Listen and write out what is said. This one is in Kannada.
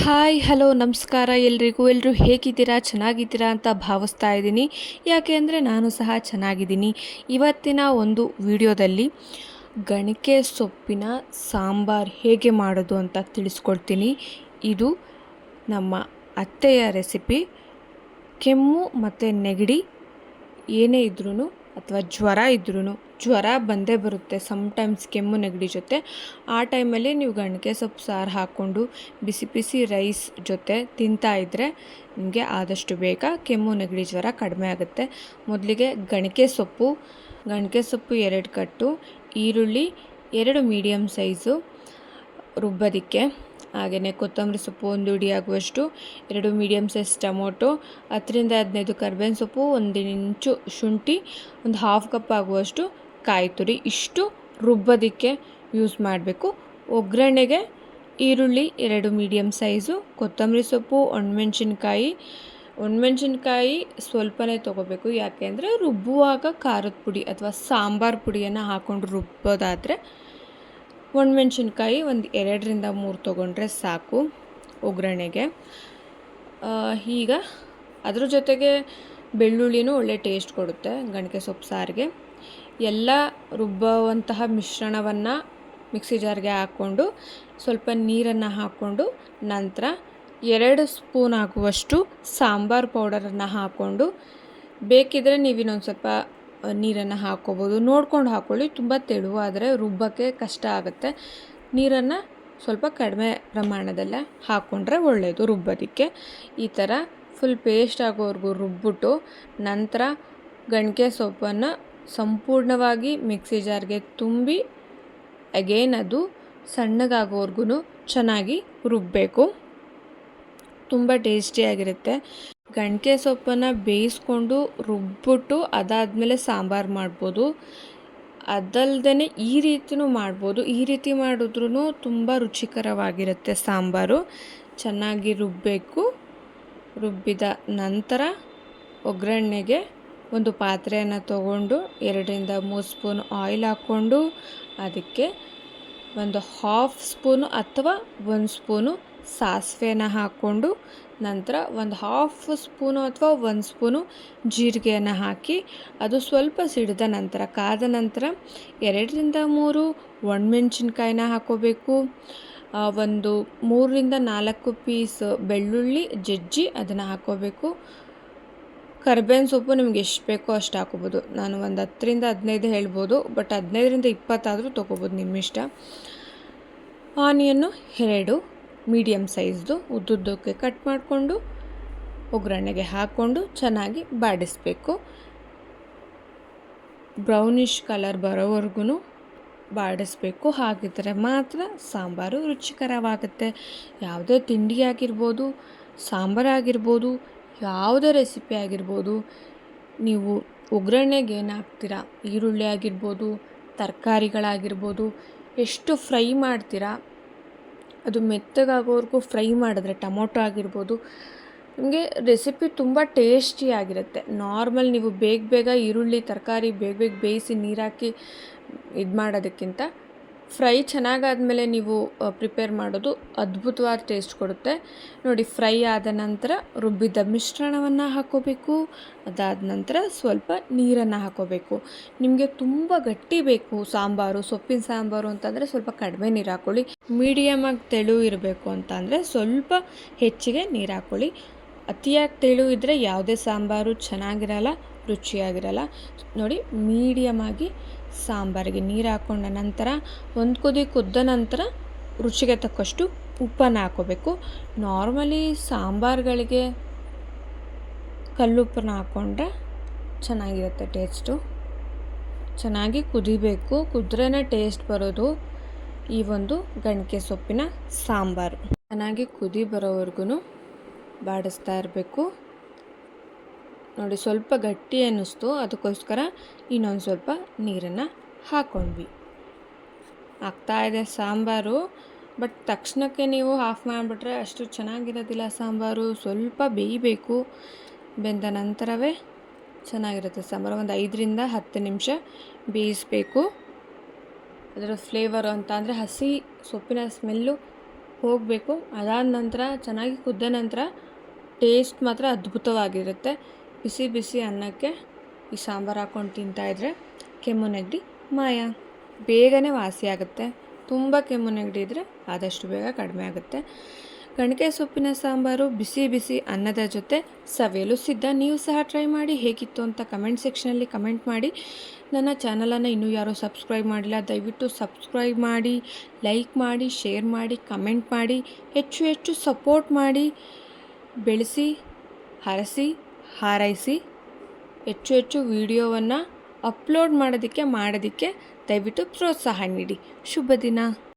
ಹಾಯ್ ಹಲೋ ನಮಸ್ಕಾರ. ಎಲ್ರಿಗೂ ಎಲ್ಲರೂ ಹೇಗಿದ್ದೀರಾ? ಚೆನ್ನಾಗಿದ್ದೀರಾ ಅಂತ ಭಾವಿಸ್ತಾ ಇದ್ದೀನಿ. ಯಾಕೆ ಅಂದರೆ ನಾನು ಸಹ ಚೆನ್ನಾಗಿದ್ದೀನಿ. ಇವತ್ತಿನ ಒಂದು ವಿಡಿಯೋದಲ್ಲಿ ಗಣಿಕೆ ಸೊಪ್ಪಿನ ಸಾಂಬಾರ್ ಹೇಗೆ ಮಾಡೋದು ಅಂತ ತಿಳಿಸ್ಕೊಡ್ತೀನಿ. ಇದು ನಮ್ಮ ಅತ್ತೆಯ ರೆಸಿಪಿ ಕೆಮ್ಮು ಮತ್ತು ನೆಗಡಿ ಏನೇ ಇದ್ರೂ ಅಥವಾ ಜ್ವರ ಇದ್ರೂ ಜ್ವರ ಬಂದೇ ಬರುತ್ತೆ ಸಮ್ಟೈಮ್ಸ್ ಕೆಮ್ಮು ನೆಗಡಿ ಜೊತೆ. ಆ ಟೈಮಲ್ಲಿ ನೀವು ಗಣಿಕೆ ಸೊಪ್ಪು, ಸಾರು ಹಾಕ್ಕೊಂಡು ಬಿಸಿ ಬಿಸಿ ರೈಸ್ ಜೊತೆ ತಿಂತಾ ಇದ್ದರೆ ನಿಮಗೆ ಆದಷ್ಟು ಬೇಗ ಕೆಮ್ಮು, ನೆಗಡಿ ಜ್ವರ ಕಡಿಮೆ ಆಗುತ್ತೆ. ಮೊದಲಿಗೆ ಗಣಿಕೆ ಸೊಪ್ಪು ಗಣಿಕೆ ಸೊಪ್ಪು ಎರಡು ಕಟ್ಟು, ಈರುಳ್ಳಿ ಎರಡು ಮೀಡಿಯಮ್ ಸೈಜು ರುಬ್ಬೋದಕ್ಕೆ. ಹಾಗೆಯೇ ಕೊತ್ತಂಬರಿ ಸೊಪ್ಪು ಒಂದು ಹಿಡಿ ಆಗುವಷ್ಟು ಎರಡು ಮೀಡಿಯಮ್ ಸೈಜ್ ಟೊಮೊಟೊ, ಹತ್ತರಿಂದ ಹದಿನೈದು ಕರ್ಬೇವಿನ ಸೊಪ್ಪು, ಒಂದು ಇಂಚು ಶುಂಠಿ, ಒಂದು ಹಾಫ್ ಕಪ್ ಆಗುವಷ್ಟು ಕಾಯಿ ತುರಿ. ಇಷ್ಟು ರುಬ್ಬೋದಕ್ಕೆ ಯೂಸ್ ಮಾಡಬೇಕು. ಒಗ್ಗರಣೆಗೆ ಈರುಳ್ಳಿ ಎರಡು ಮೀಡಿಯಮ್ ಸೈಜು ಕೊತ್ತಂಬರಿ ಸೊಪ್ಪು, ಒಣಮೆಣ್ಸಿನ್ಕಾಯಿ. ಒಣಮೆಣ್ಸಿನ್ಕಾಯಿ ಸ್ವಲ್ಪನೇ ತೊಗೋಬೇಕು. ಯಾಕೆಂದರೆ ರುಬ್ಬುವಾಗ ಖಾರದ ಪುಡಿ ಅಥವಾ ಸಾಂಬಾರು ಪುಡಿಯನ್ನು ಹಾಕ್ಕೊಂಡು ರುಬ್ಬೋದಾದರೆ ಒಣಮೆಣ್ಸಿನ್ಕಾಯಿ ಒಂದು ಎರಡರಿಂದ ಮೂರು ತೊಗೊಂಡ್ರೆ ಸಾಕು ಒಗ್ಗರಣೆಗೆ. ಈಗ ಅದ್ರ ಜೊತೆಗೆ ಬೆಳ್ಳುಳ್ಳಿನೂ ಒಳ್ಳೆ ಟೇಸ್ಟ್ ಕೊಡುತ್ತೆ ಗಣಿಕೆ ಸೊಪ್ಪು ಸಾರಿಗೆ. ಎಲ್ಲ ರುಬ್ಬುವಂತಹ ಮಿಶ್ರಣವನ್ನು ಮಿಕ್ಸಿ ಜಾರ್ಗೆ ಹಾಕ್ಕೊಂಡು ಸ್ವಲ್ಪ ನೀರನ್ನು ಹಾಕ್ಕೊಂಡು ನಂತರ ಎರಡು ಸ್ಪೂನ್ ಆಗುವಷ್ಟು ಸಾಂಬಾರು ಪೌಡರನ್ನು ಹಾಕ್ಕೊಂಡು ಬೇಕಿದ್ದರೆ ನೀವು ಇನ್ನೊಂದು ಸ್ವಲ್ಪ ನೀರನ್ನು ಹಾಕ್ಕೋಬೋದು. ನೋಡ್ಕೊಂಡು ಹಾಕ್ಕೊಳ್ಳಿ ತುಂಬ ತೆಳುವಾದರೆ ರುಬ್ಬಕ್ಕೆ ಕಷ್ಟ ಆಗುತ್ತೆ. ನೀರನ್ನು ಸ್ವಲ್ಪ ಕಡಿಮೆ ಪ್ರಮಾಣದಲ್ಲೇ ಹಾಕ್ಕೊಂಡ್ರೆ ಒಳ್ಳೆಯದು ರುಬ್ಬೋದಕ್ಕೆ. ಈ ಥರ ಫುಲ್ ಪೇಸ್ಟ್ ಆಗೋವರೆಗೂ ರುಬ್ಬಿಟ್ಟು ನಂತರ ಗಣಿಕೆ ಸೊಪ್ಪನ್ನು ಸಂಪೂರ್ಣವಾಗಿ ಮಿಕ್ಸಿ ಜಾರ್ಗೆ ತುಂಬಿ ಅಗೇನ್ ಅದು ಸಣ್ಣಗಾಗೋವರೆಗೂ ಚೆನ್ನಾಗಿ ರುಬ್ಬಬೇಕು ತುಂಬ ಟೇಸ್ಟಿಯಾಗಿರುತ್ತೆ ಗಣಿಕೆ ಸೊಪ್ಪನ್ನು ಬೇಯಿಸ್ಕೊಂಡು ರುಬ್ಬಿಟ್ಟು ಅದಾದಮೇಲೆ ಸಾಂಬಾರು ಮಾಡ್ಬೋದು. ಅದಲ್ದೇ ಈ ರೀತಿಯೂ ಮಾಡ್ಬೋದು. ಈ ರೀತಿ ಮಾಡಿದ್ರೂ ತುಂಬ ರುಚಿಕರವಾಗಿರುತ್ತೆ ಸಾಂಬಾರು. ಚೆನ್ನಾಗಿ ರುಬ್ಬಬೇಕು ರುಬ್ಬಿದ ನಂತರ ಒಗ್ಗರಣೆಗೆ ಒಂದು ಪಾತ್ರೆಯನ್ನು ತಗೊಂಡು, ಎರಡರಿಂದ ಮೂರು ಸ್ಪೂನ್ ಆಯಿಲ್ ಹಾಕ್ಕೊಂಡು, ಅದಕ್ಕೆ ಒಂದು ಹಾಫ್ ಸ್ಪೂನು ಅಥವಾ ಒಂದು ಸ್ಪೂನು ಸಾಸಿವೆನ ಹಾಕ್ಕೊಂಡು ನಂತರ ಒಂದು ಹಾಫ್ ಸ್ಪೂನು ಅಥವಾ ಒಂದು ಸ್ಪೂನು ಜೀರಿಗೆಯನ್ನು ಹಾಕಿ ಅದು ಸ್ವಲ್ಪ ಸಿಡಿದ ನಂತರ ಕಾದ ನಂತರ ಎರಡರಿಂದ ಮೂರು ಒಣಮೆಣ್ಸಿನ್ಕಾಯಿನ ಹಾಕೋಬೇಕು. ಒಂದು ಮೂರರಿಂದ ನಾಲ್ಕು ಪೀಸ್ ಬೆಳ್ಳುಳ್ಳಿ ಜಜ್ಜಿ ಅದನ್ನು ಹಾಕೋಬೇಕು. ಕರ್ಬೇವಿನ ಸೊಪ್ಪು ನಿಮ್ಗೆ ಎಷ್ಟು ಬೇಕೋ ಅಷ್ಟು ಹಾಕೋಬೋದು. ನಾನು ಒಂದು ಹತ್ತರಿಂದ ಹದಿನೈದು ಹೇಳ್ಬೋದು, ಬಟ್ ಹದಿನೈದರಿಂದ ಇಪ್ಪತ್ತಾದರೂ ತೊಗೋಬೋದು ನಿಮ್ಮ ಇಷ್ಟ ಆನಿಯನ್ನು ಎರಡು ಮೀಡಿಯಮ್ ಸೈಜ್ದು ಉದ್ದುದ್ದಕ್ಕೆ ಕಟ್ ಮಾಡಿಕೊಂಡು ಒಗ್ಗರಣೆಗೆ ಹಾಕ್ಕೊಂಡು ಚೆನ್ನಾಗಿ ಬಾಡಿಸ್ಬೇಕು. ಬ್ರೌನಿಷ್ ಕಲರ್ ಬರೋವರೆಗೂ ಬಾಡಿಸ್ಬೇಕು. ಹಾಗಿದ್ರೆ ಮಾತ್ರ ಸಾಂಬಾರು ರುಚಿಕರವಾಗುತ್ತೆ. ಯಾವುದೇ ತಿಂಡಿ ಆಗಿರ್ಬೋದು ಸಾಂಬಾರಾಗಿರ್ಬೋದು ಯಾವುದೇ ರೆಸಿಪಿ ಆಗಿರ್ಬೋದು, ನೀವು ಒಗ್ಗರಣೆಗೆ ಏನು ಹಾಕ್ತೀರಾ ಈರುಳ್ಳಿ ಆಗಿರ್ಬೋದು, ತರಕಾರಿಗಳಾಗಿರ್ಬೋದು, ಎಷ್ಟು ಫ್ರೈ ಮಾಡ್ತೀರಾ? ಅದು ಮೆತ್ತಗಾಗೋವರೆಗೂ ಫ್ರೈ ಮಾಡಿದ್ರೆ ಟೊಮೊಟೊ ಆಗಿರ್ಬೋದು. ನಿಮಗೆ ರೆಸಿಪಿ ತುಂಬ ಟೇಸ್ಟಿಯಾಗಿರುತ್ತೆ ನಾರ್ಮಲ್ ನೀವು ಬೇಗ ಬೇಗ ಈರುಳ್ಳಿ, ತರಕಾರಿ ಬೇಗ ಬೇಗ ಬೇಯಿಸಿ ನೀರಾಕಿ ಇದು ಮಾಡೋದಕ್ಕಿಂತ ಫ್ರೈ ಚೆನ್ನಾಗಾದಮೇಲೆ ನೀವು ಪ್ರಿಪೇರ್ ಮಾಡೋದು ಅದ್ಭುತವಾದ ಟೇಸ್ಟ್ ಕೊಡುತ್ತೆ. ನೋಡಿ, ಫ್ರೈ ಆದ ನಂತರ ರುಬ್ಬಿದ ಮಿಶ್ರಣವನ್ನು ಹಾಕೋಬೇಕು. ಅದಾದ ನಂತರ ಸ್ವಲ್ಪ ನೀರನ್ನು ಹಾಕೋಬೇಕು. ನಿಮಗೆ ತುಂಬ ಗಟ್ಟಿ ಬೇಕು ಸಾಂಬಾರು, ಸೊಪ್ಪಿನ ಸಾಂಬಾರು ಅಂತಂದರೆ ಸ್ವಲ್ಪ ಕಡಿಮೆ ನೀರು ಹಾಕ್ಕೊಳ್ಳಿ ಮೀಡಿಯಮಾಗಿ ತೆಳು ಇರಬೇಕು ಅಂತಂದರೆ ಸ್ವಲ್ಪ ಹೆಚ್ಚಿಗೆ ನೀರು ಹಾಕ್ಕೊಳ್ಳಿ ಅತಿಯಾಗಿ ತೆಳು ಇದ್ದರೆ ಯಾವುದೇ ಸಾಂಬಾರು ಚೆನ್ನಾಗಿರಲ್ಲ. ರುಚಿಯಾಗಿರಲ್ಲ. ನೋಡಿ ಮೀಡಿಯಮಾಗಿ ಸಾಂಬಾರಿಗೆ ನೀರು ಹಾಕ್ಕೊಂಡ ನಂತರ, ಒಂದು ಕುದಿ ಕುದ್ದ ನಂತರ ರುಚಿಗೆ ತಕ್ಕಷ್ಟು ಉಪ್ಪನ್ನು ಹಾಕೋಬೇಕು. ನಾರ್ಮಲಿ ಸಾಂಬಾರುಗಳಿಗೆ ಕಲ್ಲುಪ್ಪನ್ನ ಹಾಕ್ಕೊಂಡ್ರೆ ಚೆನ್ನಾಗಿರುತ್ತೆ ಟೇಸ್ಟು ಚೆನ್ನಾಗಿ ಕುದಿಬೇಕು. ಕುದ್ರೇ ಟೇಸ್ಟ್ ಬರೋದು ಈ ಒಂದು ಗಣಿಕೆ ಸೊಪ್ಪಿನ ಸಾಂಬಾರು. ಚೆನ್ನಾಗಿ ಕುದಿ ಬರೋವರೆಗೂ ಬಾಡಿಸ್ತಾ ಇರಬೇಕು. ನೋಡಿ ಸ್ವಲ್ಪ ಗಟ್ಟಿ ಅನ್ನಿಸ್ತು. ಅದಕ್ಕೋಸ್ಕರ ಇನ್ನೊಂದು ಸ್ವಲ್ಪ ನೀರನ್ನು ಹಾಕ್ಕೊಂಡ್ವಿ ಆಗ್ತಾಯಿದೆ ಸಾಂಬಾರು, ಬಟ್ ತಕ್ಷಣಕ್ಕೆ ನೀವು ಆಫ್ ಮಾಡಿಬಿಟ್ರೆ ಅಷ್ಟು ಚೆನ್ನಾಗಿರೋದಿಲ್ಲ ಸಾಂಬಾರು. ಸ್ವಲ್ಪ ಬೇಯಬೇಕು. ಬೆಂದ ನಂತರವೇ ಚೆನ್ನಾಗಿರುತ್ತೆ ಸಾಂಬಾರು. ಒಂದು ಐದರಿಂದ ಹತ್ತು ನಿಮಿಷ ಬೇಯಿಸಬೇಕು. ಅದರ ಫ್ಲೇವರು ಅಂತ ಅಂದರೆ ಹಸಿ ಸೊಪ್ಪಿನ ಸ್ಮೆಲ್ಲು ಹೋಗಬೇಕು. ಅದಾದ ನಂತರ ಚೆನ್ನಾಗಿ ಕುದ್ದ ನಂತರ ಟೇಸ್ಟ್ ಮಾತ್ರ ಅದ್ಭುತವಾಗಿರುತ್ತೆ. ಬಿಸಿ ಬಿಸಿ ಅನ್ನಕ್ಕೆ ಈ ಸಾಂಬಾರು ಹಾಕ್ಕೊಂಡು ತಿಂತಾಯಿದ್ರೆ ಕೆಮ್ಮು ನೆಗಡಿ ಮಾಯ. ಬೇಗನೆ ವಾಸಿ ಆಗುತ್ತೆ. ತುಂಬ ಕೆಮ್ಮು ನೆಗಡಿ ಇದ್ದರೆ ಆದಷ್ಟು ಬೇಗ ಕಡಿಮೆ ಆಗುತ್ತೆ. ಕಣಕೆ ಸೊಪ್ಪಿನ ಸಾಂಬಾರು, ಬಿಸಿ ಬಿಸಿ ಅನ್ನದ ಜೊತೆ ಸವಿಯಲು ಸಿದ್ಧ. ನೀವು ಸಹ ಟ್ರೈ ಮಾಡಿ ಹೇಗಿತ್ತು ಅಂತ ಕಮೆಂಟ್ ಸೆಕ್ಷನಲ್ಲಿ ಕಮೆಂಟ್ ಮಾಡಿ. ನನ್ನ ಚಾನಲನ್ನು ಇನ್ನೂ ಯಾರೂ ಸಬ್ಸ್ಕ್ರೈಬ್ ಮಾಡಿಲ್ಲ, ದಯವಿಟ್ಟು ಸಬ್ಸ್ಕ್ರೈಬ್ ಮಾಡಿ ಲೈಕ್ ಮಾಡಿ ಶೇರ್ ಮಾಡಿ ಕಮೆಂಟ್ ಮಾಡಿ. ಹೆಚ್ಚು ಹೆಚ್ಚು ಸಪೋರ್ಟ್ ಮಾಡಿ. ಬೆಳೆಸಿ, ಹರಸಿ. ಹಾರೈಸಿ ಹೆಚ್ಚು ಹೆಚ್ಚು ವಿಡಿಯೋವನ್ನು ಅಪ್ಲೋಡ್ ಮಾಡೋದಕ್ಕೆ ಮಾಡೋದಕ್ಕೆ ದಯವಿಟ್ಟು ಪ್ರೋತ್ಸಾಹ ನೀಡಿ. ಶುಭ ದಿನ.